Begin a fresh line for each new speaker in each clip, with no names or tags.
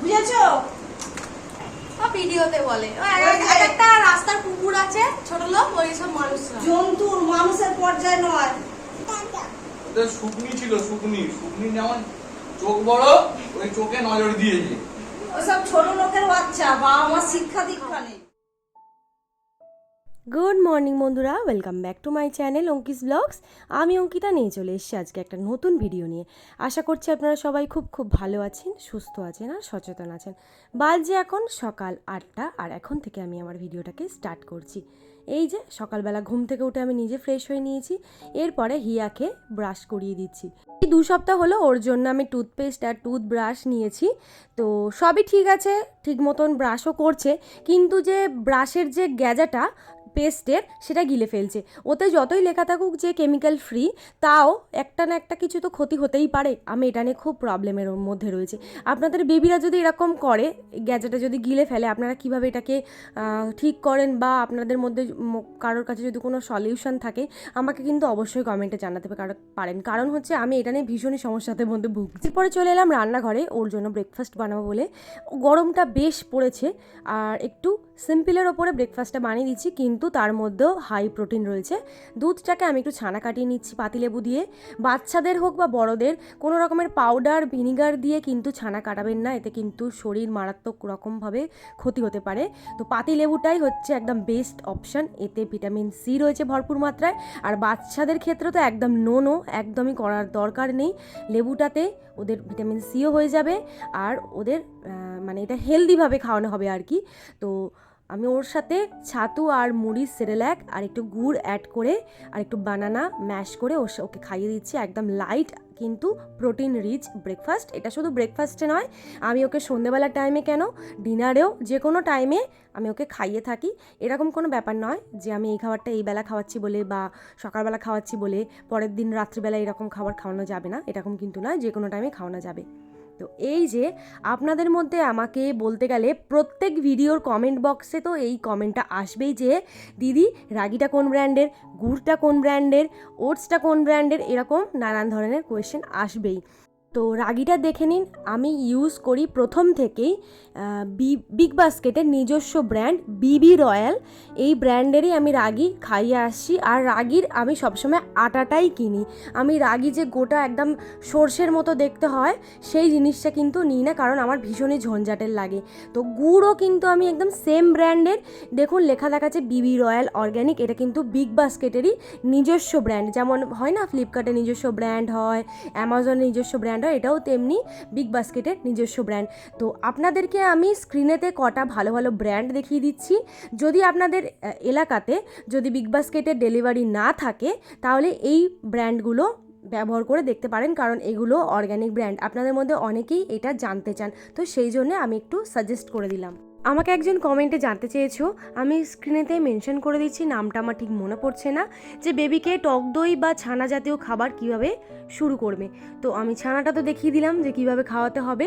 বুঝেছ?
ভিডিওতে বলে। একটা রাস্তার কুকুর আছে ছোট লোক ওই সব মানুষরা।
জন্তুর মানুষের পর্যায়ে নয়।
ওটা শুকনি ছিল শুকনি। শুকনি যেমন চোখ বড় ওই চোখে নজর দিয়েছে।
ওসব ছোট লোকের বাচ্চা বাবা মা শিক্ষা দীক্ষা নেই।
গুড মর্নিং বন্ধুরা। Welcome back to my channel Ankis blogs আমি অঙ্কিতা, নিয়ে চলে এসেছি আজকে একটা নতুন ভিডিও নিয়ে। আশা করছি আপনারা সবাই খুব খুব ভালো আছেন, সুস্থ আছেন আর সচেতন আছেন। বাজে এখন সকাল আটটা, আর এখন থেকে আমি আমার ভিডিওটাকে স্টার্ট করছি। এই যে, সকালবেলা ঘুম থেকে উঠে আমি নিজে ফ্রেশ হয়ে নিয়েছি। এরপরে হিয়াকে ব্রাশ করিয়ে দিচ্ছি। এই দু সপ্তাহ হলো ওর জন্য আমি টুথপেস্ট আর টুথব্রাশ নিয়েছি। তো সবই ঠিক আছে, ঠিক মতন ব্রাশও করছে। কিন্তু যে ব্রাশের যে গ্যাজাটা পেস্টের সেটা গিলে ফেলছে। ওতে যতই লেখা থাকুক যে কেমিক্যাল ফ্রি তাও একটা না একটা কিছু তো ক্ষতি হতেই পারে। আমি এটা নিয়ে খুব প্রবলেমের মধ্যে রয়েছে। আপনাদের বেবিরা যদি এরকম করে গ্যাজেটে যদি গিলে ফেলে, আপনারা কীভাবে এটাকে ঠিক করেন বা আপনাদের মধ্যে কারোর কাছে যদি কোনো সলিউশন থাকে, আমাকে কিন্তু অবশ্যই কমেন্টে জানাতে পার- পারেন। কারণ হচ্ছে আমি এটা নিয়ে ভীষণই সমস্যাতে মধ্যে ভুগছি। এরপরে চলে এলাম রান্নাঘরে, ওর জন্য ব্রেকফাস্ট বানাবো বলে। গরমটা বেশ পড়েছে, আর একটু সিম্পলের ওপরে ব্রেকফাস্টটা বানিয়ে দিচ্ছি, কিন্তু তার মধ্যেও হাই প্রোটিন রয়েছে। দুধটাকে আমি একটু ছানা কাটিয়ে নিচ্ছি পাতিলেবু দিয়ে। বাচ্চাদের হোক বা বড়দের, কোনো রকমের পাউডার ভিনিগার দিয়ে কিন্তু ছানা কাটাবেন না, এতে কিন্তু শরীর মারাত্মক রকমভাবে ক্ষতি হতে পারে। তো পাতিলেবুটাই হচ্ছে একদম বেস্ট অপশান এতে ভিটামিন সি রয়েছে ভরপুর মাত্রায়। আর বাচ্চাদের ক্ষেত্রে তো একদম নো একদমই করার দরকার নেই। লেবুটাতে ওদের ভিটামিন সিও হয়ে যাবে, আর ওদের মানে এটা হেলদিভাবে খাওয়ানো হবে আর কি। তো আমি ওর সাথে ছাতু আর মুড়ির সেরেল্যাক আর একটু গুড় অ্যাড করে আর একটু বানানা ম্যাশ করে ওকে খাইয়ে দিচ্ছি। একদম লাইট কিন্তু প্রোটিন রিচ ব্রেকফাস্ট এটা শুধু ব্রেকফাস্টে নয়, আমি ওকে সন্ধেবেলার টাইমে কেন ডিনারেও যে কোনো টাইমে আমি ওকে খাইয়ে থাকি। এরকম কোনো ব্যাপার নয় যে আমি এই খাবারটা এই বেলা খাওয়াচ্ছি বলে বা সকালবেলা খাওয়াচ্ছি বলে, পরের দিন রাত্রিবেলা এরকম খাবার খাওয়ানো যাবে না। এরকম কিন্তু নয়, যে কোনো টাইমে খাওয়ানো যাবে। তো এই যে আপনাদের মধ্যে আমাকে বলতে গেলে প্রত্যেক ভিডিওর কমেন্ট বক্সে তো এই কমেন্টটা আসবেই যে, দিদি, রাগিটা কোন ব্র্যান্ডের গুড়টা কোন ব্র্যান্ডের ওটসটা কোন ব্র্যান্ডের এরকম নানান ধরনের কোয়েশ্চেন আসবেই। তো রাগিটা দেখে নিন, আমি ইউজ করি প্রথম থেকেই বি- বিগ বাস্কেটের নিজস্ব ব্র্যান্ড বিবি রয়্যাল এই ব্র্যান্ডেরই আমি রাগি খাইয়ে আসছি, আর রাগির আমি সবসময় আটাটাই কিনি। আমি রাগি যে গোটা একদম সর্ষের মতো দেখতে হয়, সেই জিনিসটা কিন্তু নিই না, কারণ আমার ভীষণই ঝঞ্ঝাটের লাগে। তো গুড়ও কিন্তু আমি একদম সেম ব্র্যান্ডের দেখুন, লেখা দেখাচ্ছে বিবি রয়্যাল অর্গ্যানিক এটা কিন্তু বিগ বাস্কেটেরই নিজস্ব ব্র্যান্ড যেমন হয় না ফ্লিপকার্টের নিজস্ব ব্র্যান্ড হয় অ্যামাজনের নিজস্ব ব্র্যান্ড হয় এটাও তেমনি বিগ বাস্কেটের নিজস্ব ব্র্যান্ড তো আপনাদেরকে আমি স্ক্রিনেতে কটা ভালো ভালো ব্র্যান্ড দেখিয়ে দিচ্ছি। যদি আপনাদের এলাকাতে যদি বিগ বাস্কেটের ডেলিভারি না থাকে, তাহলে এই ব্র্যান্ডগুলো ব্যবহার করে দেখতে পারেন, কারণ এগুলো অর্গ্যানিক ব্র্যান্ড আপনাদের মধ্যে অনেকেই এটা জানতে চান। তো সেই জন্য আমি একটু সাজেস্ট করে দিলাম। আমাকে একজন কমেন্টে জানতে চেয়েছো। আমি স্ক্রিনেতে মেনশন করে দিচ্ছি, নামটা আমার ঠিক মনে পড়ছে না। যে বেবিকে টক দই বা ছানা জাতীয় খাবার কীভাবে শুরু করবে? তো আমি ছানাটা তো দেখিয়ে দিলাম যে কীভাবে খাওয়াতে হবে।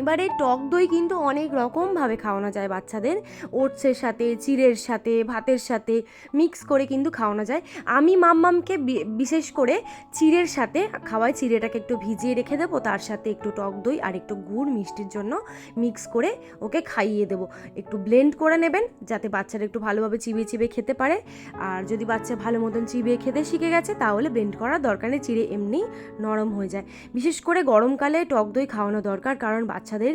এবারে টক দই কিন্তু অনেক রকমভাবে খাওয়ানো যায় বাচ্চাদের। ওটসের সাথে, চিড়ের সাথে, ভাতের সাথে মিক্স করে কিন্তু খাওয়ানো যায়। আমি মাম্মামকে বিশেষ করে চিড়ের সাথে খাওয়াই। চিড়েটাকে একটু ভিজিয়ে রেখে দেবো, তার সাথে একটু টক দই আর একটু গুড় মিষ্টির জন্য মিক্স করে ওকে খাইয়ে দেবো। একটু ব্লেন্ড করে নেবেন, যাতে বাচ্চারা একটু ভালোভাবে চিবিয়ে চিবিয়ে খেতে পারে। আর যদি বাচ্চা ভালো মতন চিবিয়ে খেতে শিখে গেছে, তাহলে ব্লেন্ড করার দরকার নেই, চিড়ে এমনি নরম হয়ে যায়। বিশেষ করে গরমকালে টক দই খাওয়ানো দরকার, কারণ বাচ্চাদের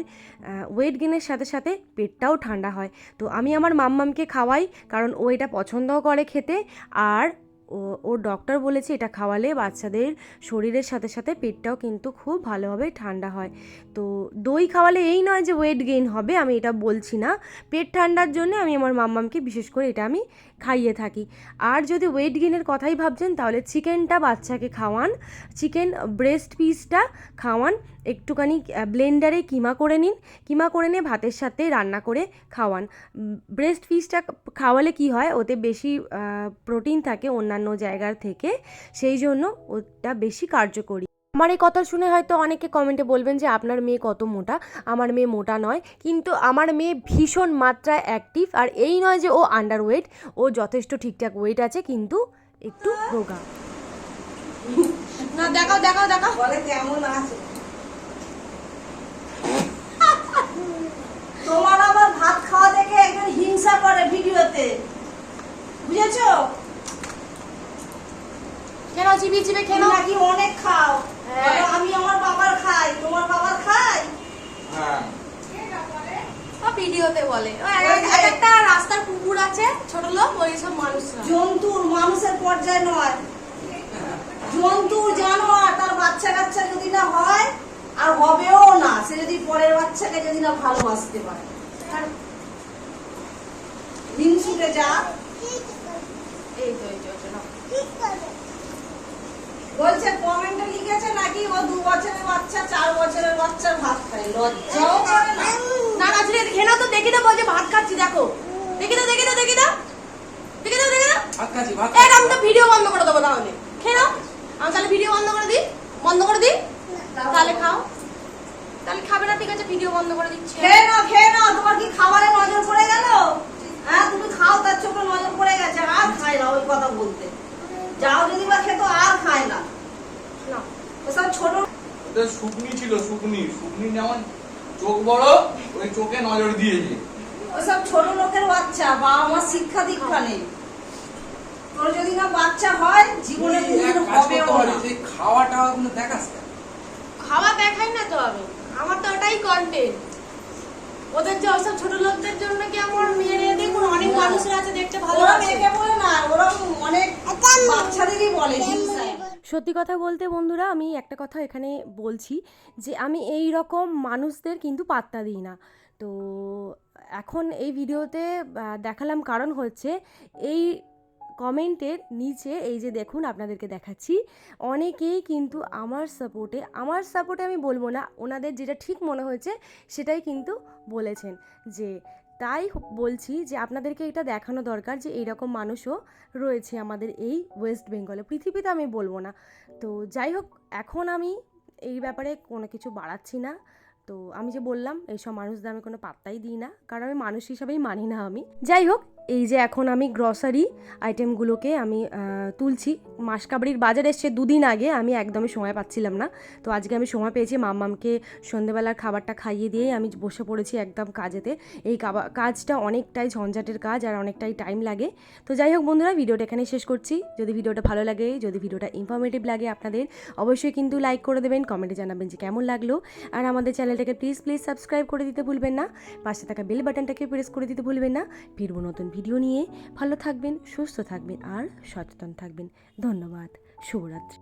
ওয়েট গেনের সাথে সাথে পেটটাও ঠান্ডা হয়। তো আমি আমার মাম্মামকে খাওয়াই, কারণ ও এটা পছন্দও করে খেতে, আর ও, ওর ডক্টর বলেছে এটা খাওয়ালে বাচ্চাদের শরীরের সাথে সাথে পেটটাও কিন্তু খুব ভালোভাবে ঠান্ডা হয়। তো দই খাওয়ালে এই নয় যে ওয়েট গেইন হবে, আমি এটা বলছি না। পেট ঠান্ডার জন্য আমি আমার মাম্মামকে বিশেষ করে এটা আমি খাইয়ে থাকি। আর যদি ওয়েট গেইনের কথাই ভাবছেন, তাহলে চিকেনটা বাচ্চাকে খাওয়ান চিকেন ব্রেস্ট পিসটা খাওয়ান একটুখানি ব্লেন্ডারে কিমা করে নিন। কিমা করে নিয়ে ভাতের সাথে রান্না করে খাওয়ান। ব্রেস্ট পিসটা খাওয়ালে কি হয়? ওতে বেশি প্রোটিন থাকে অন্যান্য জায়গার থেকে। সেই জন্য ওটা বেশি কার্যকরী। আমার এই কথা শুনে হয়তো অনেকে কমেন্টে বলবেন যে আপনার মেয়ে কত মোটা? আমার মেয়ে মোটা নয়। কিন্তু আমার মেয়ে ভীষণ মাত্রায় অ্যাক্টিভ আর এই নয় যে ও আন্ডার ওয়েট ও যথেষ্ট ঠিকঠাক ওয়েট আছে কিন্তু একটু রোগা।
না দেখাও দেখাও দেখাও।
বলে কেমন আছে তোমার আবার ভাত খাওয়া দেখে একজন হিংসা করে ভিডিওতে। বুঝেছ?
কেন চিবিয়ে
তুমি
খেলো
নাকি অনেক খাও।
হ্যাঁ।
আমি আমার বাবার খাই তোমার বাবার খাই?
হ্যাঁ।
ও ভিডিওতে বলে। একটা রাস্তার কুকুর আছে ছোট লোক ওই সব মানুষরা।
জন্তুর মানুষের পর্যায়ে নয়। জন্তুর জানোয়ার তার বাচ্চা কাচ্চা যদি না হয় আর হবেও না সে যদি পরের বাচ্চাকে যদি না ভালোবাসতে পারে। হিংসুটে যা।
এই তো এই।
বলছে কমেন্টে লিখেছে নাকি ও দু বছরের বাচ্চা চার বছরের বাচ্চার ভাত খায়। লজ্জাও করে না।
না না ছেলে দেখে তো দেখি তো বলছে ভাত খাচ্ছি দেখো। দেখি তো দেখি তো দেখি তো দেখি তো দেখি তো
ভাত খাচ্ছি ভাত
এই আমি তো ভিডিও বন্ধ করে দেবো তাহলে। খেয়ে নাও। আমি তাহলে ভিডিও বন্ধ করে দিই। বন্ধ করে দিই? তাহলে খাও। তাহলে খাবে না ঠিক আছে ভিডিও বন্ধ করে দিচ্ছি।
খেয়ে নাও খেয়ে নাও। তোমার কি খাবারে নজর পড়ে গেল? হ্যাঁ তুমি খাও তার চোখে নজর পড়ে গেছে আর খায় না ওই কথা বলতে। যাও যদি বা খেতো আর খায় না।
না
ওসব ছোট
ওদের শুকনি ছিল শুকনি। শুকনি যেমন চোখ বড় ওই চোখে নজর দিয়েছে।
ওসব ছোট লোকের বাচ্চা বাবা মা শিক্ষা দীক্ষা নেই। তোর যদি না বাচ্চা হয় জীবনে
এক
হবেও না।
এই খাওয়া টাওয়া দেখাস
খাওয়া দেখাই না তো আমি। আমার তো ওটাই কন্টেন্ট ওদের যে ওসব ছোট লোকদের জন্য কি আমার মেয়ে দেখুন? অনেক মানুষরা আছে দেখতে ভালো
ওরা মেয়েকে বলে না ওরা অনেক বাচ্চাদেরই বলে
সত্যি কথা বলতে বন্ধুরা আমি একটা কথা এখানে বলছি যে আমি এই রকম মানুষদের কিন্তু পাত্তা দিই না। তো এখন এই ভিডিওতে দেখালাম কারণ হচ্ছে এই কমেন্টের নিচে এই যে দেখুন আপনাদেরকে দেখাচ্ছি, অনেকেই কিন্তু আমার সাপোর্টে আমার সাপোর্টে আমি বলব না, ওনাদের যেটা ঠিক মনে হয়েছে সেটাই কিন্তু বলেছেন যে, তাই বলছি যে আপনাদেরকে এটা দেখানো দরকার যে এইরকম মানুষও রয়েছে আমাদের এই ওয়েস্ট বেঙ্গলে পৃথিবীতে আমি বলব না। তো যাই হোক, এখন আমি এই ব্যাপারে কোনো কিছু বাড়াচ্ছি না। তো আমি যে বললাম, এইসব মানুষদের আমি কোনো পাত্তাই দিই না, কারণ আমি মানুষ হিসাবেই মানি না আমি। যাই হোক এই যে এখন আমি গ্রসারি আইটেমগুলোকে আমি তুলছি। মাসকাবাড়ির বাজার এসছে দুদিন আগে, আমি একদমই সময় পাচ্ছিলাম না। তো আজকে আমি সময় পেয়েছি মাম্মামকে সন্ধেবেলার খাবারটা খাইয়ে দিয়েই আমি বসে পড়েছি একদম কাজেতে। এই কাজটা অনেকটাই ঝঞ্ঝাটের কাজ আর অনেকটাই টাইম লাগে। তো যাই হোক বন্ধুরা, ভিডিওটা এখানে শেষ করছি। যদি ভিডিওটা ভালো লাগে, যদি ভিডিওটা ইনফরমেটিভ লাগে আপনাদের, অবশ্যই কিন্তু লাইক করে দেবেন কমেন্টে জানাবেন যে কেমন লাগল। আর আমাদের চ্যানেলটাকে প্লিজ প্লিজ সাবস্ক্রাইব করে দিতে ভুলবেন না। পাশে থাকা বেল বাটনটাকে প্রেস করে দিতে ভুলবেন না। ফিরবো নতুন ভিডিও নিয়ে ভালো থাকবেন সুস্থ থাকবেন আর সচেতন থাকবেন। ধন্যবাদ। শুভরাত্রি।